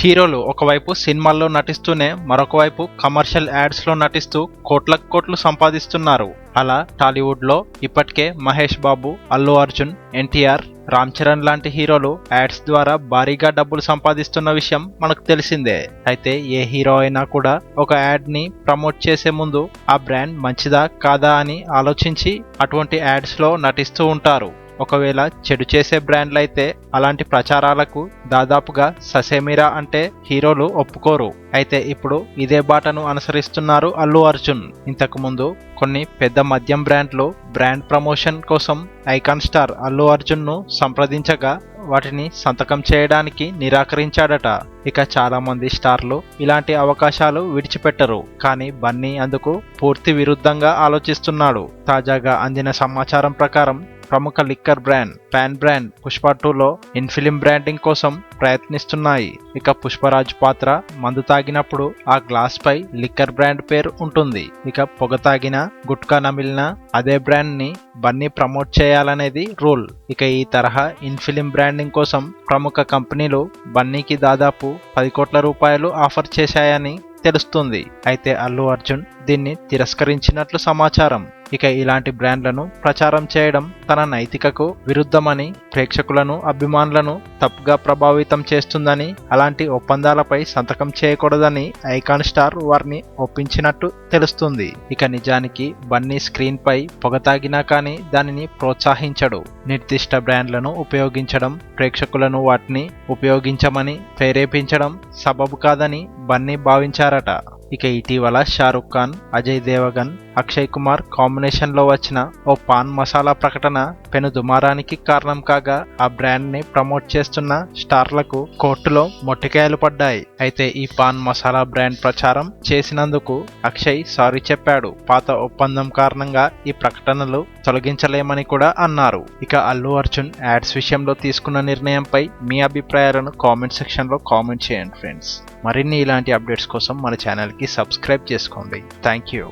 హీరోలు ఒకవైపు సినిమాల్లో నటిస్తూనే మరొక వైపు కమర్షియల్ యాడ్స్లో నటిస్తూ కోట్లకు కోట్లు సంపాదిస్తున్నారు. అలా టాలీవుడ్లో ఇప్పటికే మహేష్ బాబు అల్లు అర్జున్ ఎన్టీఆర్ రామ్ చరణ్ లాంటి హీరోలు యాడ్స్ ద్వారా భారీగా డబ్బులు సంపాదిస్తున్న విషయం మనకు తెలిసిందే. అయితే ఏ హీరో అయినా కూడా ఒక యాడ్ని ప్రమోట్ చేసే ముందు ఆ బ్రాండ్ మంచిదా కాదా అని ఆలోచించి అటువంటి యాడ్స్లో నటిస్తూ ఉంటారు. ఒకవేళ చెడు చేసే బ్రాండ్లు అయితే అలాంటి ప్రచారాలకు దాదాపుగా ససేమిరా అంటే హీరోలు ఒప్పుకోరు. అయితే ఇప్పుడు ఇదే బాటను అనుసరిస్తున్నారు అల్లు అర్జున్. ఇంతకు ముందు కొన్ని పెద్ద మద్యం బ్రాండ్లు బ్రాండ్ ప్రమోషన్ కోసం ఐకాన్ స్టార్ అల్లు అర్జున్ను సంప్రదించగా వాటిని సంతకం చేయడానికి నిరాకరించాడట. ఇక చాలా మంది స్టార్లు ఇలాంటి అవకాశాలు విడిచిపెట్టరు. కానీ బన్నీ అందుకు పూర్తి విరుద్ధంగా ఆలోచిస్తున్నాడు. తాజాగా అందిన సమాచారం ప్రకారం ప్రముఖ liquor brand pan brand Pushpa టూలో ఇన్ఫిలిం బ్రాండింగ్ కోసం ప్రయత్నిస్తున్నాయి. ఇక పుష్పరాజ్ పాత్ర మందు తాగినప్పుడు ఆ గ్లాస్ పై లిక్కర్ బ్రాండ్ పేరు ఉంటుంది. ఇక పొగ తాగిన గుట్కా నమిలిన అదే బ్రాండ్ని బన్నీ ప్రమోట్ చేయాలనేది రూల్ ఇక ఈ తరహా ఇన్ఫిలిం బ్రాండింగ్ కోసం ప్రముఖ కంపెనీలు బన్నీకి దాదాపు పది కోట్ల రూపాయలు ఆఫర్ చేశాయని తెలుస్తుంది. అయితే అల్లు అర్జున్ దీన్ని తిరస్కరించినట్లు సమాచారం. ఇక ఇలాంటి బ్రాండ్లను ప్రచారం చేయడం తన నైతికకు విరుద్ధమని ప్రేక్షకులను అభిమానులను తప్పుగా ప్రభావితం చేస్తుందని అలాంటి ఒప్పందాలపై సంతకం చేయకూడదని ఐకాన్ స్టార్ వారిని ఒప్పించినట్టు తెలుస్తుంది. ఇక నిజానికి బన్నీ స్క్రీన్ పై పొగ తాగినా కానీ దానిని ప్రోత్సహించడు. నిర్దిష్ట బ్రాండ్లను ఉపయోగించడం ప్రేక్షకులను వాటిని ఉపయోగించమని ప్రేరేపించడం సబబు కాదని బన్నీ భావించారట. ఇక ఇటీవల షారుఖ్ ఖాన్ అజయ్ దేవగన్ అక్షయ్ కుమార్ కాంబినేషన్లో వచ్చిన ఓ పాన్ మసాలా ప్రకటన పెను దుమారానికి కారణం కాగా ఆ బ్రాండ్ని ప్రమోట్ చేస్తున్న స్టార్లకు కోర్టులో మొట్టికాయలు పడ్డాయి. అయితే ఈ పాన్ మసాలా బ్రాండ్ ప్రచారం చేసినందుకు అక్షయ్ సారీ చెప్పాడు. పాత ఒప్పందం కారణంగా ఈ ప్రకటనలు తొలగించలేమని కూడా అన్నారు. ఇక అల్లు అర్జున్ యాడ్స్ విషయంలో తీసుకున్న నిర్ణయంపై మీ అభిప్రాయాలను కామెంట్ సెక్షన్లో కామెంట్ చేయండి ఫ్రెండ్స్ మరిన్ని ఇలాంటి అప్డేట్స్ కోసం మన ఛానల్ కి సబ్స్క్రైబ్ చేసుకోండి. Thank you.